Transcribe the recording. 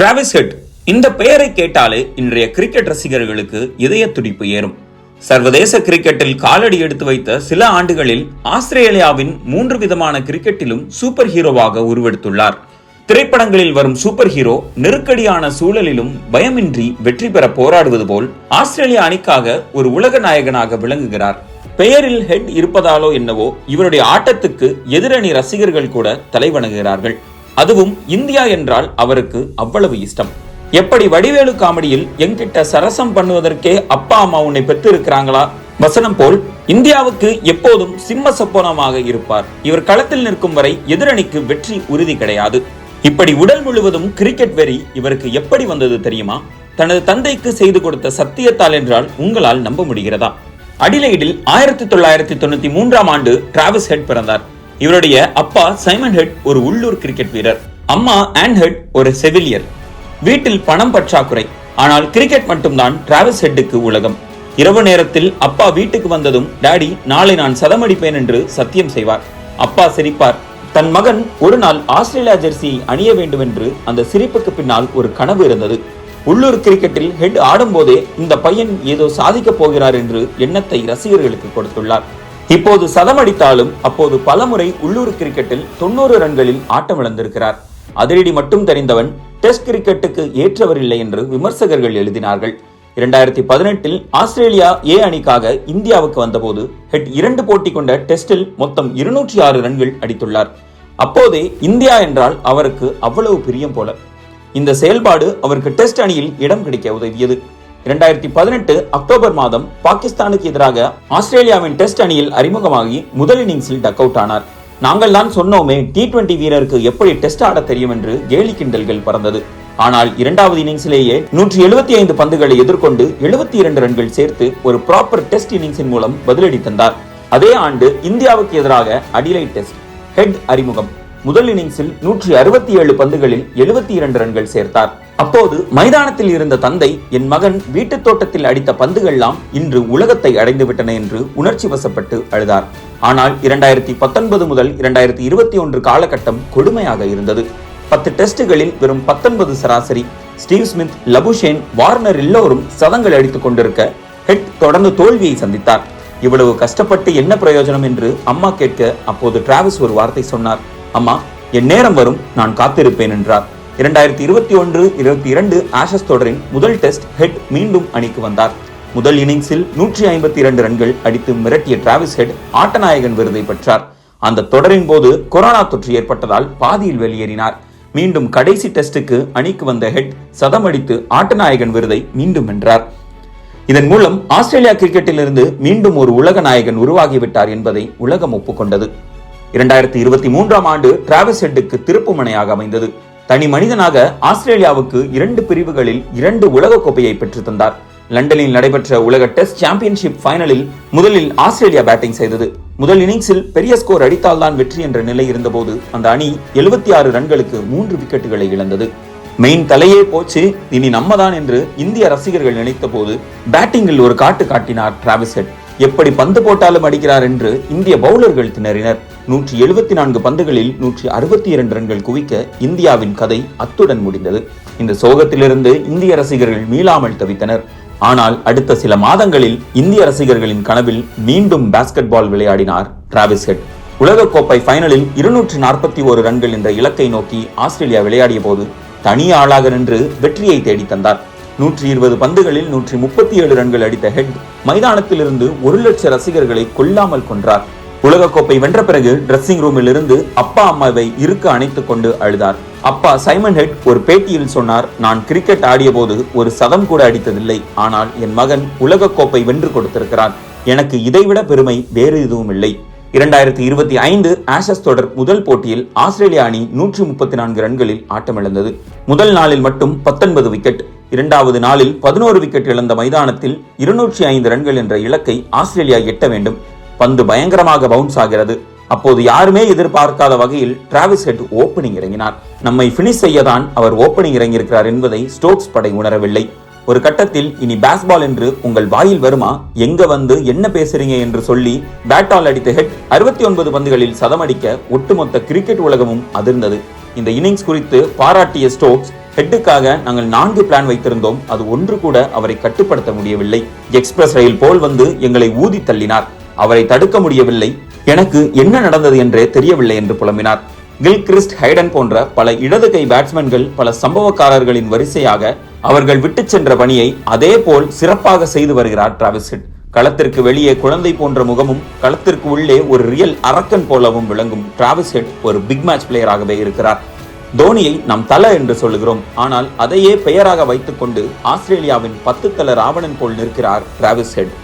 Travis head இந்த பெயரை கேட்டாலே இன்றைய கிரிக்கெட் ரசிகர்களுக்கு இதய துடிப்பு ஏறும். சர்வதேச கிரிக்கெட்டில் காலடி எடுத்து வைத்த சில ஆண்டுகளில் ஆஸ்திரேலியாவின் மூன்று விதமான கிரிக்கெட்டிலும் சூப்பர் ஹீரோவாக உருவெடுத்துள்ளார். திரைப்படங்களில் வரும் சூப்பர் ஹீரோ நெருக்கடியான சூழலிலும் பயமின்றி வெற்றி பெற போராடுவது போல் ஆஸ்திரேலிய அணிக்காக ஒரு உலக நாயகனாக விளங்குகிறார். பெயரில் ஹெட் இருப்பதாலோ என்னவோ இவருடைய ஆட்டத்துக்கு எதிரணி ரசிகர்கள் கூட தலைவணங்குகிறார்கள். அதுவும் இந்தியா என்றால் அவருக்கு அவ்வளவு இஷ்டம். எப்படி வடிவேலு காமெடியில் எங்கிட்ட சரசம் பண்ணுவதற்கே அப்பா அம்மா உன்னை பெற்று இருக்கிறாங்களா வசனம் போல் இந்தியாவுக்கு எப்போதும் சிம்ம சப்போனமாக இருப்பார். இவர் களத்தில் நிற்கும் வரை எதிரணிக்கு வெற்றி உறுதி கிடையாது. இப்படி உடல் முழுவதும் கிரிக்கெட் வெறி இவருக்கு எப்படி வந்தது தெரியுமா? தனது தந்தைக்கு செய்து கொடுத்த சத்தியத்தால் என்றால் உங்களால் நம்ப முடிகிறதா? அடிலைடில் ஆயிரத்தி தொள்ளாயிரத்தி தொண்ணூத்தி மூன்றாம் ஆண்டு டிராவிஸ் ஹெட் பிறந்தார். இவருடைய அப்பா சைமன் ஹெட் ஒரு உள்ளூர் கிரிக்கெட் வீரர். அம்மா ஆன் ஹெட் ஒரு செவிலியர். வீட்டில் பணம் பற்றாக்குறை. ஆனால் கிரிக்கெட் மட்டும்தான் டிராவல்ஸ் ஹெட்டுக்கு உலகம். இரவு நேரத்தில் அப்பா வீட்டுக்கு வந்ததும் டாடி நாளை நான் சதமடிப்பேன் என்று சத்தியம் செய்வார். அப்பா சிரிப்பார். தன் மகன் ஒரு நாள் ஆஸ்திரேலியா ஜெர்சியை அணிய வேண்டும் என்று அந்த சிரிப்புக்கு பின்னால் ஒரு கனவு இருந்தது. உள்ளூர் கிரிக்கெட்டில் ஹெட் ஆடும்போதே இந்த பையன் ஏதோ சாதிக்கப் போகிறார் என்று எண்ணத்தை ரசிகர்களுக்கு கொடுத்துள்ளார். இப்போது சதம் அடித்தாலும் அப்போது பலமுறை உள்ளூர் கிரிக்கெட்டில் தொண்ணூறு ரன்களில் ஆட்டமிழந்திருக்கிறார். அதிரடி மட்டும் தெரிந்தவன் டெஸ்ட் கிரிக்கெட்டுக்கு ஏற்றவர் இல்லை என்று விமர்சகர்கள் எழுதினார்கள். இரண்டாயிரத்தி பதினெட்டில் ஆஸ்திரேலியா ஏ அணிக்காக இந்தியாவுக்கு வந்தபோது ஹெட் இரண்டு போட்டி கொண்ட டெஸ்டில் மொத்தம் இருநூற்றி ஆறு ரன்கள் அடித்துள்ளார். அப்போதே இந்தியா என்றால் அவருக்கு அவ்வளவு பிரியம் போல. இந்த செயல்பாடு அவருக்கு டெஸ்ட் அணியில் இடம் கிடைக்க உதவியது. இரண்டாயிரத்தி பதினெட்டு அக்டோபர் மாதம் பாகிஸ்தானுக்கு எதிராக ஆஸ்திரேலியாவின் டெஸ்ட் அணியில் அறிமுகமாகி முதல் இன்னிங்ஸில் டக் அவுட் ஆனார். நாங்கள் தான் சொன்னோமே டி டுவெண்டி வீரருக்கு எப்படி டெஸ்ட் ஆட தெரியும் என்று கேலி கிண்டல்கள் பறந்தது. ஆனால் இரண்டாவது இன்னிங்ஸிலேயே நூற்றி எழுபத்தி ஐந்து பந்துகளை எதிர்கொண்டு எழுபத்தி இரண்டு ரன்கள் சேர்த்து ஒரு ப்ராப்பர் டெஸ்ட் இன்னிங்ஸின் மூலம் பதிலடி தந்தார். அதே ஆண்டு இந்தியாவுக்கு எதிராக அடிலை டெஸ்ட் ஹெட் அறிமுகம். முதல் இன்னிங்ஸில் நூற்றி அறுபத்தி ஏழு பந்துகளில் எழுபத்தி இரண்டு ரன்கள் சேர்த்தார். அப்போது மைதானத்தில் இருந்த தந்தை என் மகன் வீட்டுத் தோட்டத்தில் அடித்த பந்துகள்லாம் இன்று உலகத்தை அடைந்துவிட்டன என்று உணர்ச்சி வசப்பட்டு அழுதார். ஆனால் இரண்டாயிரத்தி பத்தொன்பது முதல் இரண்டாயிரத்தி இருபத்தி ஒன்று காலகட்டம் கொடுமையாக இருந்தது. பத்து டெஸ்டுகளில் வெறும் பத்தொன்பது சராசரி. ஸ்டீவ் ஸ்மித் லபுஷேன் வார்னர் எல்லோரும் சதங்கள் அடித்துக் கொண்டிருக்க ஹெட் தொடர்ந்து தோல்வியை சந்தித்தார். இவ்வளவு கஷ்டப்பட்டு என்ன பிரயோஜனம்? என்று அம்மா கேட்க அப்போது டிராவிஸ் ஒரு வார்த்தை சொன்னார். அம்மா என் நேரம் வரும் நான் காத்திருப்பேன் என்றார். இரண்டாயிரத்தி இருபத்தி ஒன்று இருபத்தி இரண்டு ஆஷஸ் தொடரின் முதல் டெஸ்ட் ஹெட் மீண்டும் அணிக்கு வந்தார். முதல் இன்னிங்ஸில் நூற்றி ஐம்பத்தி இரண்டு ரன்கள் அடித்து மிரட்டிய டிராவிஸ் ஹெட் ஆட்டநாயகன் விருதை பெற்றார். அந்த தொடரின் போது கொரோனா தொற்று ஏற்பட்டதால் பாதியில் வெளியேறினார். மீண்டும் கடைசி டெஸ்டுக்கு அணிக்கு வந்த ஹெட் சதமடித்து ஆட்டநாயகன் விருதை மீண்டும் வென்றார். இதன் மூலம் ஆஸ்திரேலியா கிரிக்கெட்டிலிருந்து மீண்டும் ஒரு உலக நாயகன் உருவாகிவிட்டார் என்பதை உலகம் ஒப்புக்கொண்டது. இரண்டாயிரத்தி இருபத்தி மூன்றாம் ஆண்டு டிராவிஸ் ஹெட்டுக்கு திருப்புமுனையாக அமைந்தது. தனி மனிதனாக ஆஸ்திரேலியாவுக்கு இரண்டு பிரிவுகளில் இரண்டு உலக கோப்பையை பெற்று தந்தார். லண்டனில் நடைபெற்ற உலக டெஸ்ட் சாம்பியன்ஷிப் ஃபைனலில் முதலில் ஆஸ்திரேலியா பேட்டிங் செய்தது. முதல் இன்னிங்ஸில் பெரிய ஸ்கோர் அடித்தால்தான் வெற்றி என்ற நிலை இருந்தபோது அந்த அணி எழுபத்தி ஆறு ரன்களுக்கு மூன்று விக்கெட்டுகளை இழந்தது. மெயின் தலையே போச்சு இனி நம்ம தான் என்று இந்திய ரசிகர்கள் நினைத்த போது பேட்டிங்கில் ஒரு காட்டு காட்டினார் டிராவிஸ் ஹெட் எப்படி பந்து போட்டாலும் அடிக்கிறார் என்று இந்திய பவுலர்கள் திணறினர். நூற்றி எழுபத்தி நான்கு பந்துகளில் நூற்றி அறுபத்தி இரண்டு ரன்கள் குவிக்க இந்தியாவின் கதை அத்துடன் முடிந்தது. இந்த சோகத்திலிருந்து இந்திய ரசிகர்கள் மீளாமல் தவித்தனர். ஆனால் அடுத்த சில மாதங்களில் இந்திய ரசிகர்களின் கனவில் மீண்டும் பாஸ்கெட் பால் விளையாடினார் டிராவிஸ் ஹெட் உலகக்கோப்பை ஃபைனலில் இருநூற்றி நாற்பத்தி ஒரு ரன்கள் என்ற இலக்கை நோக்கி ஆஸ்திரேலியா விளையாடிய போது தனி ஆளாக நின்று வெற்றியை தேடி தந்தார். நூற்றி இருபது பந்துகளில் நூற்றி முப்பத்தி ஏழு ரன்கள் அடித்த ஹெட் மைதானத்திலிருந்து ஒரு லட்ச ரசிகர்களை கொல்லாமல் கொன்றார். உலகக்கோப்பை வென்ற பிறகு டிரெஸ்ஸிங் ரூமில் இருந்து அப்பா அம்மாவை இருக்க அணைத்துக் கொண்டு அழுதார். அப்பா சைமன் ஹெட் ஒரு பேட்டியில் சொன்னார் நான் கிரிக்கெட் ஆடிய போது ஒரு சதம் கூட அடித்ததில்லை. ஆனால் என் மகன் உலகக்கோப்பை வென்று கொடுத்திருக்கிறான் எனக்கு இதைவிட பெருமை வேறு எதுவும் இல்லை. இரண்டாயிரத்தி இருபத்தி ஐந்து ஆஷஸ் தொடர் முதல் போட்டியில் ஆஸ்திரேலிய அணி நூற்றி முப்பத்தி நான்கு ரன்களில் ஆட்டமிழந்தது. முதல் நாளில் மட்டும் பத்தொன்பது விக்கெட் இரண்டாவது நாளில் பதினோரு விக்கெட் இழந்த மைதானத்தில் இருநூற்றி ஐந்து ரன்கள் என்ற இலக்கை ஆஸ்திரேலியா எட்ட வேண்டும். பந்து பயங்கரமாக பவுன்ஸ் ஆகிறது. அப்போது யாருமே எதிர்பார்க்காத வகையில் டிராவிஸ் ஹெட் ஓப்பனிங் இறங்கினார். நம்மை பினிஷ் செய்யதான் அவர் ஓப்பனிங் இறங்கியிருக்கிறார் என்பதை ஸ்டோக்ஸ் படை உணரவில்லை. ஒரு கட்டத்தில் இனி பேஸ்பால் என்று உங்கள் வாயில் வருமா? எங்க வந்து என்ன பேசுறீங்க என்று சொல்லி பேட்டால் அடித்த ஹெட் அறுபத்தி ஒன்பது பந்துகளில் சதமடிக்க ஒட்டுமொத்த கிரிக்கெட் உலகமும் அதிர்ந்தது. இந்த இன்னிங்ஸ் குறித்து பாராட்டிய ஸ்டோக்ஸ் ஹெட்டுக்காக நாங்கள் நான்கு பிளான் வைத்திருந்தோம். அது ஒன்று கூட அவரை கட்டுப்படுத்த முடியவில்லை. எக்ஸ்பிரஸ் ரயில் போல் வந்து எங்களை ஊதி தள்ளினார். அவரை தடுக்க முடியவில்லை. எனக்கு என்ன நடந்தது என்றே தெரியவில்லை என்று புலம்பினார். கில்கிறிஸ்ட் ஹைடன் போன்ற பல இடது கை பேட்ஸ்மேன்கள் பல சம்பவக்காரர்களின் வரிசையாக அவர்கள் விட்டுச் சென்ற பணியை அதே போல் சிறப்பாக செய்து வருகிறார் டிராவிஸ் ஹெட் களத்திற்கு வெளியே குழந்தை போன்ற முகமும் களத்திற்கு உள்ளே ஒரு ரியல் அரக்கன் போலவும் விளங்கும் டிராவிஸ் ஹெட் ஒரு பிக் மேட்ச் பிளேயராகவே இருக்கிறார். தோனியை நாம் தல என்று சொல்லுகிறோம். ஆனால் அதையே பெயராக வைத்துக்கொண்டு ஆஸ்திரேலியாவின் பத்து தல ராவணன் போல் நிற்கிறார் டிராவிஸ் ஹெட்